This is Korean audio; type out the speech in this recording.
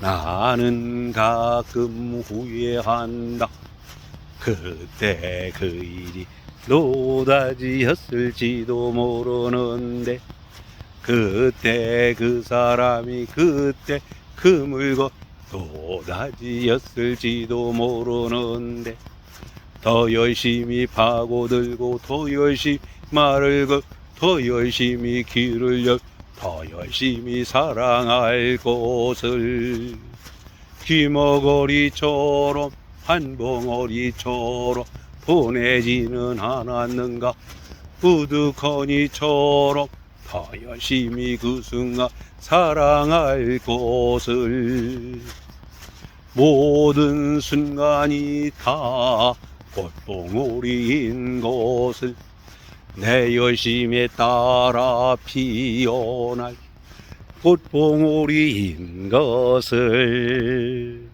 나는 가끔 후회한다. 그때 그 일이 노다지였을지도 모르는데 그때 그 사람이 그때 그 물건 노다지였을지도 모르는데 더 열심히 파고들고 더 열심히 말을 걸더 열심히 길을 열 더 열심히 사랑할 곳을. 귀머거리처럼 한 봉어리처럼 보내지는 않았는가? 우두커니처럼 더 열심히 그 순간 사랑할 곳을. 모든 순간이 다 꽃봉오리인 곳을 내 열심에 따라 피어날 꽃봉오리인 것을